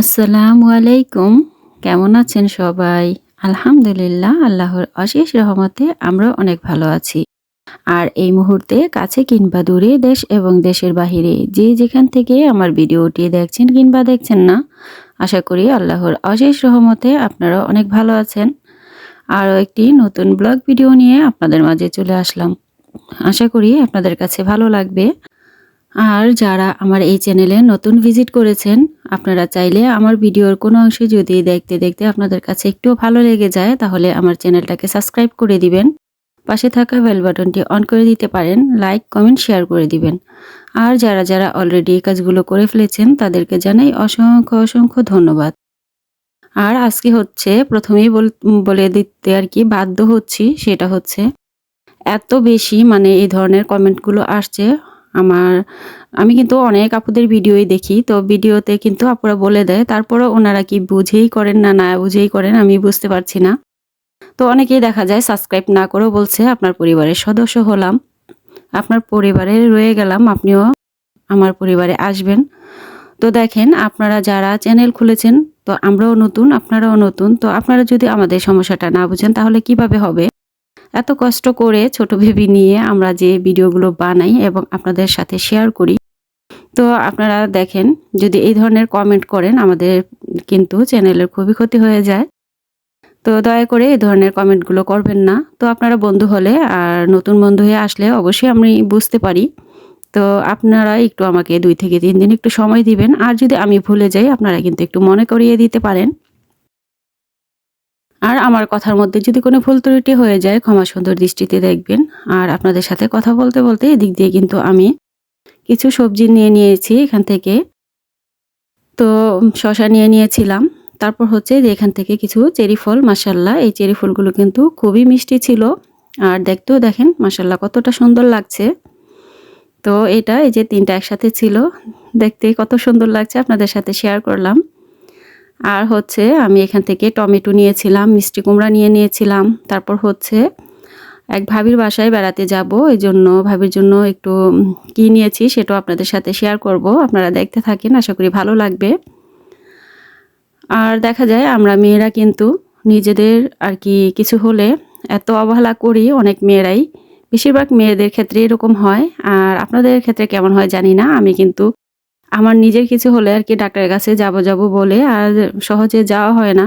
আসসালামু আলাইকুম। কেমন আছেন সবাই? আলহামদুলিল্লাহ, আল্লাহর অশেষ রহমতে আমরা অনেক ভালো আছি। আর এই মুহূর্তে কাছে কিংবা দূরে দেশ এবং দেশের বাহিরে যে যেখান থেকে আমার ভিডিওটি দেখছেন কিংবা দেখছেন না, আশা করি আল্লাহর অশেষ রহমতে আপনারা অনেক ভালো আছেন। আরও একটি নতুন ব্লগ ভিডিও নিয়ে আপনাদের মাঝে চলে আসলাম। আশা করি আপনাদের কাছে ভালো লাগবে। আর যারা আমার এই চ্যানেলে নতুন ভিজিট করেছেন, আপনারা চাইলে আমার ভিডিওর কোনো অংশে যদি দেখতে দেখতে আপনাদের কাছে একটু ভালো লেগে যায়, তাহলে আমার চ্যানেলটাকে সাবস্ক্রাইব করে দিবেন। পাশে থাকা বেল বাটনটি অন করে দিতে পারেন, লাইক, কমেন্ট, শেয়ার করে দিবেন। আর যারা যারা অলরেডি এই কাজগুলো করে ফেলেছেন, তাদেরকে জানাই অসংখ্য অসংখ্য ধন্যবাদ। আর আজকে হচ্ছে প্রথমেই বলে দিতে আর কি বাধ্য হচ্ছি, সেটা হচ্ছে এত বেশি মানে এই ধরনের কমেন্টগুলো আসছে আমার, আমি কিন্তু অনেক আপুদের ভিডিওই দেখি, তো ভিডিওতে কিন্তু আপুরা বলে দেয়, তারপরও ওনারা কি বুঝেই করেন না না বুঝেই করেন, আমি বুঝতে পারছি না। তো অনেকেই দেখা যায় সাবস্ক্রাইব না করেও বলছে, আপনার পরিবারের সদস্য হলাম, আপনার পরিবারে রয়ে গেলাম, আপনিও আমার পরিবারে আসবেন। তো দেখেন, আপনারা যারা চ্যানেল খুলেছেন, তো আমরাও নতুন, আপনারাও নতুন, তো আপনারা যদি আমাদের সমস্যাটা না বুঝেন, তাহলে কীভাবে হবে? এত কষ্ট করে ছোট বেবি নিয়ে আমরা যে ভিডিওগুলো বানাই এবং আপনাদের সাথে শেয়ার করি। তো আপনারা দেখেন, যদি এই ধরনের কমেন্ট করেন, আমাদের কিন্তু চ্যানেলের খুবই ক্ষতি হয়ে যায়। তো দয়া করে এই ধরনের কমেন্টগুলো করবেন না। তো আপনারা বন্ধু হলে আর নতুন বন্ধু হয়ে আসলে অবশ্যই আমি বুঝতে পারি। তো আপনারা একটু আমাকে দুই থেকে তিন দিন একটু সময় দিবেন। আর যদি আমি ভুলে যাই, আপনারা কিন্তু একটু মনে করিয়ে দিতে পারেন। আর আমার কথার মধ্যে যদি কোনো ভুল ত্রুটি হয়ে যায়, ক্ষমা সুন্দর দৃষ্টিতে দেখবেন। আর আপনাদের সাথে কথা বলতে বলতে এদিক দিয়ে কিন্তু আমি কিছু সবজি নিয়ে নিয়েছি এখান থেকে। তো শশা নিয়ে নিয়েছিলাম। তারপর হচ্ছে যে এখান থেকে কিছু চেরি ফল মাসাল্লাহ এই চেরি ফলগুলো কিন্তু খুবই মিষ্টি ছিল। আর দেখতেও দেখেন মাসাল্লাহ কতটা সুন্দর লাগছে। তো এটা এই যে তিনটা একসাথে ছিল, দেখতে কত সুন্দর লাগছে। আপনাদের সাথে শেয়ার করলাম। আর হচ্ছে আমি এখান থেকে টমেটো নিয়েছিলাম, মিষ্টি কুমড়া নিয়ে নিয়েছিলাম। তারপর হচ্ছে এক ভাবির বাসায় বেড়াতে যাব, এই জন্য ভাবির জন্য একটু কি নিয়েছি সেটাও আপনাদের সাথে শেয়ার করব। আপনারা দেখতে থাকেন, আশা করি ভালো লাগবে। আর দেখা যায়, আমরা মেয়েরা কিন্তু নিজেদের আর কি কিছু হলে এত অবহেলা করি, অনেক মেয়েরাই। বেশিরভাগ মেয়েদের ক্ষেত্রে এরকম হয়। আর আপনাদের ক্ষেত্রে কেমন হয় জানি না, আমি কিন্তু আমার নিজের কিছু হলে আর কি ডাক্তারের কাছে যাব যাব বলে আর সহজে যাওয়া হয় না।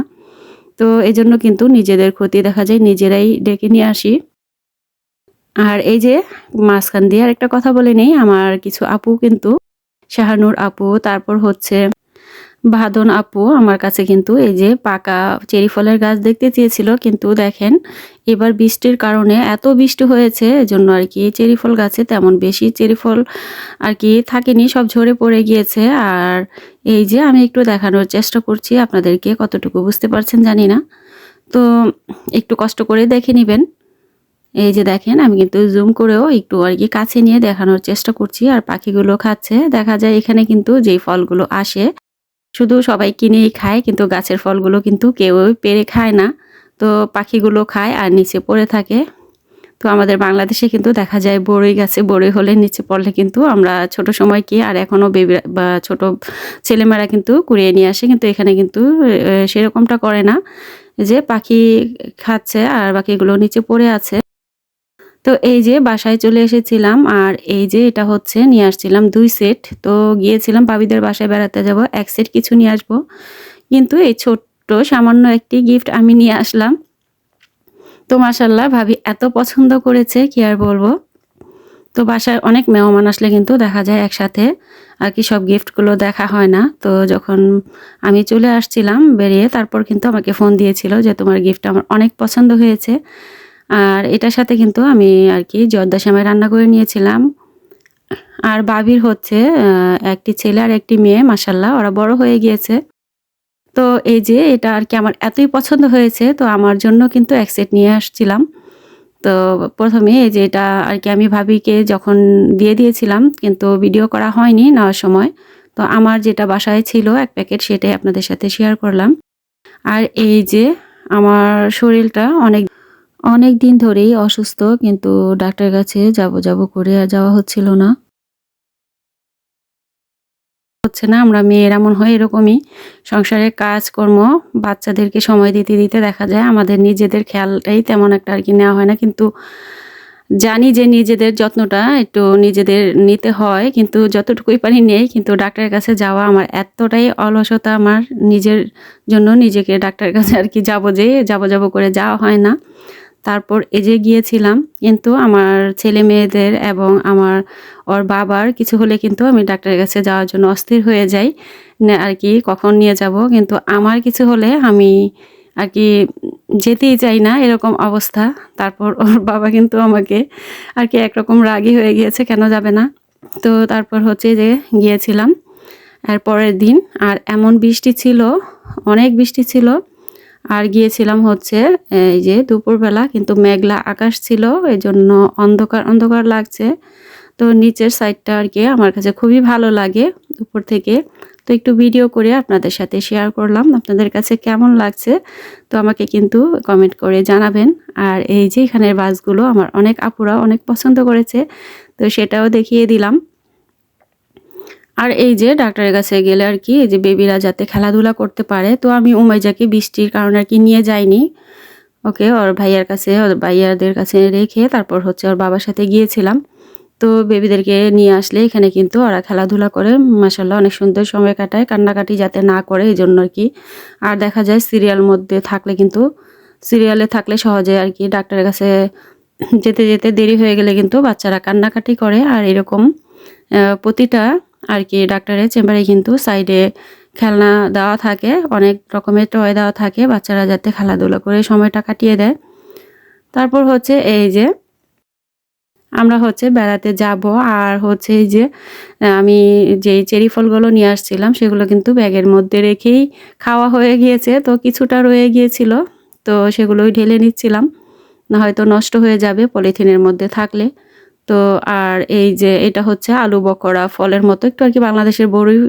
তো এই জন্য কিন্তু নিজেদের ক্ষতি দেখা যায়, নিজেরাই ডেকে নিয়ে আসি। আর এই যে মাঝখান দিয়ে আর একটা কথা বলে নেই, আমার কিছু আপু কিন্তু, শাহানুর আপু, তারপর হচ্ছে ভাদন আপু আমার কাছে কিন্তু এই যে পাকা চেরি ফলের গাছ দেখতে চেয়েছিল, কিন্তু দেখেন এবার বৃষ্টির কারণে এত বৃষ্টি হয়েছে, এজন্য আর কি চেরি ফল গাছে তেমন বেশি চেরি ফল আর কি থাকেনি, সব ঝরে পড়ে গিয়েছে। আর এই যে আমি একটু দেখানোর চেষ্টা করছি, আপনাদেরকে কতটুকু বুঝতে পারছেন জানি না। তো একটু কষ্ট করে দেখে নেবেন। এই যে দেখেন, আমি কিন্তু জুম করেও একটু আর কি কাছে নিয়ে দেখানোর চেষ্টা করছি, আর পাখিগুলো খাচ্ছে। দেখা যায় এখানে কিন্তু যেই ফলগুলো আসে শুধু সবাই কিনেই খায়, কিন্তু গাছের ফলগুলো কিন্তু কেউ পেরে খায় না। তো পাখিগুলো খায় আর নিচে পড়ে থাকে। তো আমাদের বাংলাদেশে কিন্তু দেখা যায় বড়ই গাছে বড়ই হলে নিচে পড়লে কিন্তু আমরা ছোট সময় কি আর এখনও বেবি, বা ছোটো ছেলেমেয়েরা কিন্তু কুড়িয়ে নিয়ে আসে, কিন্তু এখানে কিন্তু সেরকমটা করে না। যে পাখি খাচ্ছে আর বাকিগুলো নিচে পড়ে আছে। তো এই যে বাসায় চলে এসেছিলাম, আর এই যে এটা হচ্ছে নিয়ে আসছিলাম দুই সেট। তো গিয়েছিলাম বাবিদের বাসায় বেড়াতে যাব, এক সেট কিছু নিয়ে আসব। কিন্তু এই ছোট্ট সামান্য একটি গিফট আমি নিয়ে আসলাম। তো মাসাল্লাহ ভাবি এত পছন্দ করেছে, কি আর বলব? তো বাসায় অনেক মেহমান আসলে কিন্তু দেখা যায় একসাথে, আর কি সব গিফটগুলো দেখা হয় না। তো যখন আমি চলে আসছিলাম বেরিয়ে, তারপর কিন্তু আমাকে ফোন দিয়েছিল যে তোমার গিফট আমার অনেক পছন্দ হয়েছে। আর এটার সাথে কিন্তু আমি আর কি জর্দা শ্যামাই রান্না করে নিয়েছিলাম। আর বাবির হচ্ছে একটি ছেলে আর একটি মেয়ে মাসাল্লাহ ওরা বড় হয়ে গিয়েছে। তো এই যে এটা আর কি আমার এতই পছন্দ হয়েছে, তো আমার জন্য কিন্তু এক সেট নিয়ে আসছিলাম। তো প্রথমে এই যে এটা আর কি আমি ভাবিকে যখন দিয়ে দিয়েছিলাম, কিন্তু ভিডিও করা হয়নি নেওয়ার সময়, তো আমার যেটা বাসায় ছিল এক প্যাকেট সেটাই আপনাদের সাথে শেয়ার করলাম। আর এই যে আমার শরীরটা অনেক অনেক দিন ধরেই অসুস্থ, কিন্তু ডাক্তার কাছে যাব যাব করে আর যাওয়া হচ্ছিল না। হচ্ছে না, আমরা মেয়েরা মনে হয় এরকমই। সংসারের কাজকর্ম, বাচ্চাদেরকে সময় দিতে দিতে দেখা যায়, আমাদের নিজেদের খেয়ালটাই তেমন একটা আর কি নেওয়া হয় না। কিন্তু জানি যে নিজেদের যত্নটা একটু নিজেদের নিতে হয়, কিন্তু যতটুকুই পারি নেই, কিন্তু ডাক্তারের কাছে যাওয়া আমার এতটাই অলসতা, আমার নিজের জন্য নিজেকে ডাক্তারের কাছে আর কি যাব যে, যাব যাব করে যাওয়া হয় না। তারপর এই যে গিয়েছিলাম। কিন্তু আমার ছেলে মেয়েদের এবং আমার ওর বাবার কিছু হলে কিন্তু আমি ডাক্তারের কাছে যাওয়ার জন্য অস্থির হয়ে যাই। আর কি, কখন নিয়ে যাব? কিন্তু আমার কিছু হলে আমি আর কি যেতেই চাই না, এরকম অবস্থা। তারপর ওর বাবা কিন্তু আমাকে আর কি একরকম রাগি হয়ে গিয়েছে, কেন যাবে না? তো তারপর হচ্ছে যে গিয়েছিলাম। আর পরের দিন আর এমন বৃষ্টি ছিল, অনেক বৃষ্টি ছিল। আর গিয়েছিলাম হচ্ছে, এই যে দুপুরবেলা, কিন্তু মেঘলা আকাশ ছিল এই জন্য অন্ধকার অন্ধকার লাগছে। তো নিচের সাইডটা আর কি আমার কাছে খুবই ভালো লাগে উপর থেকে। তো একটু ভিডিও করে আপনাদের সাথে শেয়ার করলাম, আপনাদের কাছে কেমন লাগছে, তো আমাকে কিন্তু কমেন্ট করে জানাবেন। আর এই যে এখানের বাসগুলো আমার অনেক আপুরা অনেক পছন্দ করেছে, তো সেটাও দেখিয়ে দিলাম। আর এই যে ডাক্তারের কাছে গেলে আর কি, এই যে বেবিরা যাতে খেলাধুলা করতে পারে, তো আমি উমাইজাকে বৃষ্টির কারণে আর কি নিয়ে যাইনি। ওকে, ওর ভাইয়ার কাছে, ওর ভাইয়াদের কাছে রেখে তারপর হচ্ছে ওর বাবার সাথে গিয়েছিলাম। তো বেবিদেরকে নিয়ে আসলে এখানে কিন্তু ওরা খেলাধুলা করে মাসাল্লাহ অনেক সুন্দর সময় কাটায়, কান্নাকাটি যাতে না করে এই জন্য আর কি। আর দেখা যায় সিরিয়াল মধ্যে থাকলে কিন্তু, সিরিয়ালে থাকলে সহজে আর কি ডাক্তারের কাছে যেতে যেতে দেরি হয়ে গেলে কিন্তু বাচ্চারা কান্নাকাটি করে। আর এরকম প্রতিটা আর কি ডাক্তারের চেম্বারে কিন্তু সাইডে খেলনা দেওয়া থাকে, অনেক রকমের টয় দেওয়া থাকে, বাচ্চারা যাতে খেলাধুলা করে সময়টা কাটিয়ে দেয়। তারপর হচ্ছে এই যে আমরা হচ্ছে বেড়াতে যাব আর হচ্ছে এই যে আমি যেই চেরি ফলগুলো নিয়ে আসছিলাম সেগুলো কিন্তু ব্যাগের মধ্যে রেখেই খাওয়া হয়ে গিয়েছে, তো কিছুটা রয়ে গিয়েছিল, তো সেগুলোই ঢেলে নিচ্ছিলাম। না হয়তো নষ্ট হয়ে যাবে পলিথিনের মধ্যে থাকলে। তো আর এই যে এটা হচ্ছে আলু বকরা, ফলের মতো, একটু আর কি বাংলাদেশের বড়ই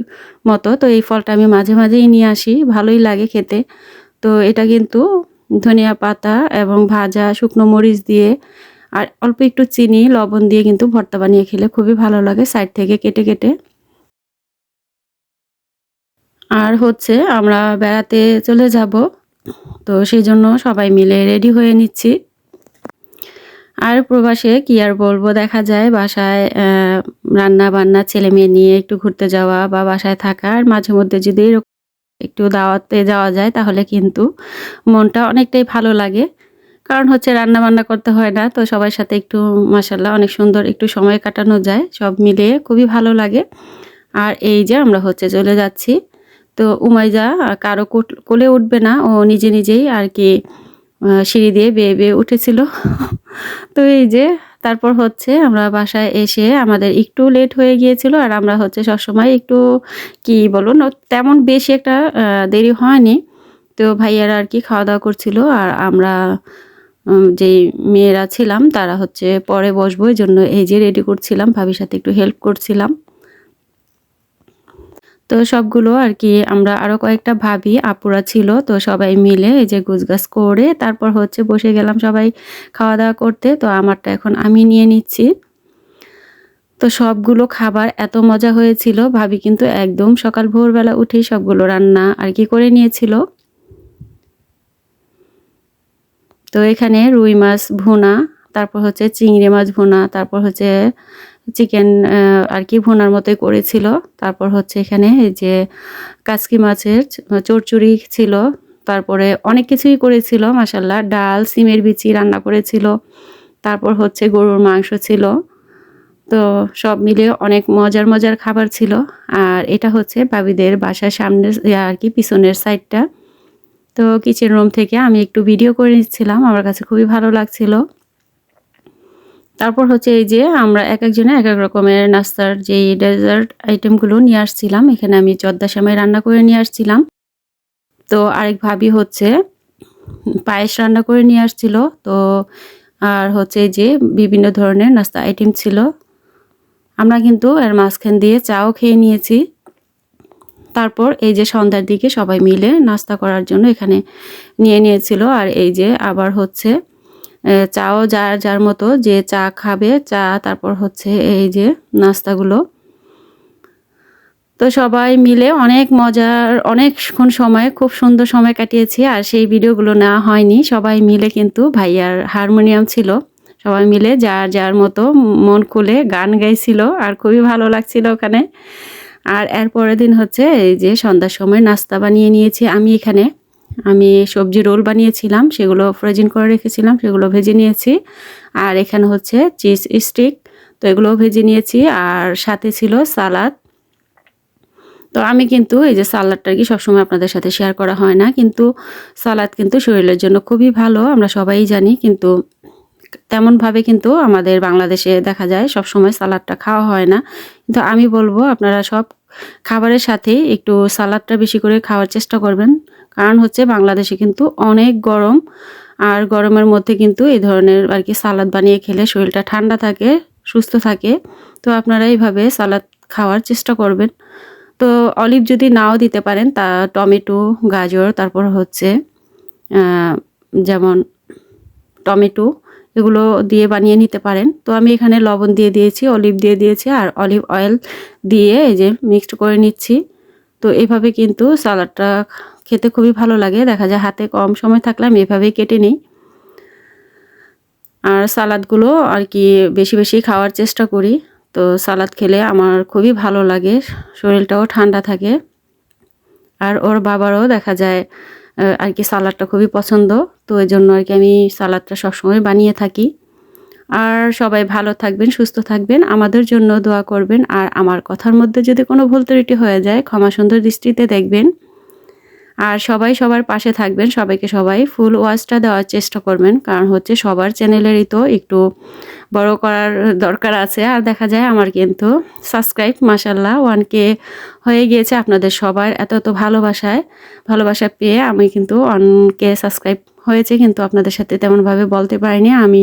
মতো, তো এই ফলটা আমি মাঝে মাঝেই নিয়ে আসি, ভালোই লাগে খেতে। তো এটা কিন্তু ধনিয়া পাতা এবং ভাজা শুকনো মরিচ দিয়ে আর অল্প একটু চিনি, লবণ দিয়ে কিন্তু ভর্তা বানিয়ে খেলে খুবই ভালো লাগে সাইড থেকে কেটে কেটে। আর হচ্ছে আমরা বেড়াতে চলে যাব, তো সেই জন্য সবাই মিলে রেডি হয়ে নিচ্ছি। আর প্রবাসে কি আর বলব? দেখা যায় বাসায় রান্না বান্না ছেলে মেয়ে নিয়ে একটু ঘুরতে যাওয়া বা বাসায় থাকা। আর মাঝে মধ্যে যদি একটু দাওয়াতে যাওয়া যায়, তাহলে কিন্তু মনটা অনেকটাই ভালো লাগে। কারণ হচ্ছে রান্না বান্না করতে হয় না, তো সবার সাথে একটু মাসাল্লাহ অনেক সুন্দর একটু সময় কাটানো যায়। সব মিলিয়ে খুবই ভালো লাগে। আর এই যে আমরা হচ্ছে চলে যাচ্ছি, তো উমাইজা কারও কোলে উঠবে না। ও নিজে নিজেই আর কি সিঁড়ি দিয়ে বেয়ে বেয়ে উঠেছিল। তো এই যে তারপর হচ্ছে আমরা বাসায় এসে আমাদের একটু লেট হয়ে গিয়েছিল আর আমরা হচ্ছে সবসময় একটু কি বলুন তেমন বেশি একটা দেরি হয়নি। তো ভাইয়ারা আর কি খাওয়া দাওয়া করছিল আর আমরা যেই মেয়েরা ছিলাম তারা হচ্ছে পরে বসবো এই জন্য এই যে রেডি করছিলাম, ভাবির সাথে একটু হেল্প করছিলাম। তো সবগুলো আর কি আমরা আরও কয়েকটা ভাবি, আপুরা ছিল, তো সবাই মিলে এই যে গুছগাছ করে তারপর হচ্ছে বসে গেলাম সবাই খাওয়া দাওয়া করতে, তো আমারটা এখন আমি নিয়ে নিচ্ছি। তো সবগুলো খাবার এত মজা হয়েছিল, ভাবি কিন্তু একদম সকাল ভোরবেলা উঠেই সবগুলো রান্না আর কি করে নিয়েছিল। তো এখানে রুই মাছ ভুনা, তারপর হচ্ছে চিংড়ি মাছ ভুনা, তারপর হচ্ছে চিকেন আর কি ভুনার মতোই করেছিল। তারপর হচ্ছে এখানে যে কাচকি মাছের চরচুরি ছিল। তারপরে অনেক কিছুই করেছিল মাসাল্লাহ ডাল, সিমের বিচি রান্না করেছিল। তারপর হচ্ছে গরুর মাংস ছিল। তো সব মিলে অনেক মজার মজার খাবার ছিল। আর এটা হচ্ছে বাবিদের বাসার সামনের আর কি, পিছনের সাইডটা। তো কিচেন রুম থেকে আমি একটু ভিডিও করে নিচ্ছিলাম। আমার কাছে খুবই ভালো লাগছিল। তারপর হচ্ছে এই যে আমরা এক একজনে এক এক রকমের নাস্তার যে ডেজার্ট আইটেমগুলো নিয়ে আসছিলাম, এখানে আমি জর্দা সামাই রান্না করে নিয়ে আসছিলাম। তো আরেক ভাবি হচ্ছে পায়েস রান্না করে নিয়ে আসছিল। তো আর হচ্ছে যে বিভিন্ন ধরনের নাস্তা আইটেম ছিল। আমরা কিন্তু এর মাঝখান দিয়ে চাও খেয়ে নিয়েছি। তারপর এই যে সন্ধ্যার দিকে সবাই মিলে নাস্তা করার জন্য এখানে নিয়ে নিয়েছিল। আর এই যে আবার হচ্ছে চাও যার যার মতো যে চা খাবে, চা, তারপর হচ্ছে এই যে নাস্তাগুলো। তো সবাই মিলে অনেক মজার অনেকক্ষণ সময়, খুব সুন্দর সময় কাটিয়েছি আর সেই ভিডিওগুলো নেওয়া হয়নি। সবাই মিলে কিন্তু ভাইয়ার হারমোনিয়াম ছিল। সবাই মিলে যার যার মতো মন খুলে গান গাইছিল আর খুবই ভালো লাগছিল ওখানে। আর এর পরের দিন হচ্ছে এই যে সন্ধ্যার সময় নাস্তা বানিয়ে নিয়েছি আমি এখানে। আমি সবজি রোল বানিয়েছিলাম, সেগুলো ফ্রোজেন করে রেখেছিলাম, সেগুলো ভেজে নিয়েছি। আর এখানে হচ্ছে চিজ স্টিক, তো এগুলোও ভেজে নিয়েছি। আর সাথে ছিল সালাদ। তো আমি কিন্তু এই যে সালাদটা কি সবসময় আপনাদের সাথে শেয়ার করা হয় না, কিন্তু সালাদ কিন্তু শরীরের জন্য খুবই ভালো, আমরা সবাই জানি। কিন্তু তেমনভাবে কিন্তু আমাদের বাংলাদেশে দেখা যায় সব সময় সালাদটা খাওয়া হয় না। কিন্তু আমি বলব, আপনারা সব খাবারের সাথেই একটু সালাদটা বেশি করে খাওয়ার চেষ্টা করবেন। কারণ হচ্ছে বাংলাদেশে কিন্তু অনেক গরম, আর গরমের মধ্যে কিন্তু এই ধরনের আর কি সালাদ বানিয়ে খেলে শরীরটা ঠান্ডা থাকে, সুস্থ থাকে। তো আপনারা এইভাবে সালাদ খাওয়ার চেষ্টা করবেন। তো অলিভ যদি নাও দিতে পারেন, তা টমেটো, গাজর, তারপর হচ্ছে যেমন টমেটো, এগুলো দিয়ে বানিয়ে নিতে পারেন। তো আমি এখানে লবণ দিয়ে দিয়েছি, অলিভ দিয়ে দিয়েছি, আর অলিভ অয়েল দিয়ে এই যে মিক্সড করে নিচ্ছি। তো এভাবে কিন্তু সালাডটা খেতে খুবই ভালো লাগে। দেখা যায় হাতে কম সময় থাকলে আমি এভাবেই কেটে নিই। আর সালাদগুলো আর কি বেশি বেশি খাওয়ার চেষ্টা করি। তো সালাদ খেলে আমার খুবই ভালো লাগে, শরীরটাও ঠান্ডা থাকে। আর ওর বাবারও দেখা যায় আর কি সালাদটা খুবই পছন্দ। তো এই জন্য আর কি আমি সালাদটা সবসময় বানিয়ে থাকি। আর সবাই ভালো থাকবেন, সুস্থ থাকবেন, আমাদের জন্য দোয়া করবেন। আর আমার কথার মধ্যে যদি কোনো ভুল ত্রুটি হয়ে যায়, ক্ষমা সুন্দর দৃষ্টিতে দেখবেন। আর সবাই সবার পাশে থাকবেন, সবাইকে সবাই ফুল ওয়াচটা দেওয়ার চেষ্টা করবেন। কারণ হচ্ছে সবার চ্যানেলেরই তো একটু বড় করার দরকার আছে। আর দেখা যায় আমার কিন্তু সাবস্ক্রাইব মাসাল্লাহ ওয়ান কে হয়ে গিয়েছে আপনাদের সবার এত এত ভালোবাসায়। ভালোবাসা পেয়ে আমি কিন্তু ওয়ান কে সাবস্ক্রাইব হয়েছে, কিন্তু আপনাদের সাথে তেমনভাবে বলতে পারিনি। আমি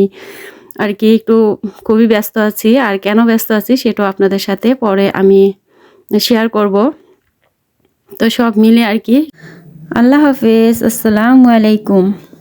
আর কি, একটু খুবই ব্যস্ত আছি। আর কেন ব্যস্ত আছি সেটাও আপনাদের সাথে পরে আমি শেয়ার করব। তো সব মিলে আর কি। আল্লাহ হাফেজ, আসসালামু আলাইকুম।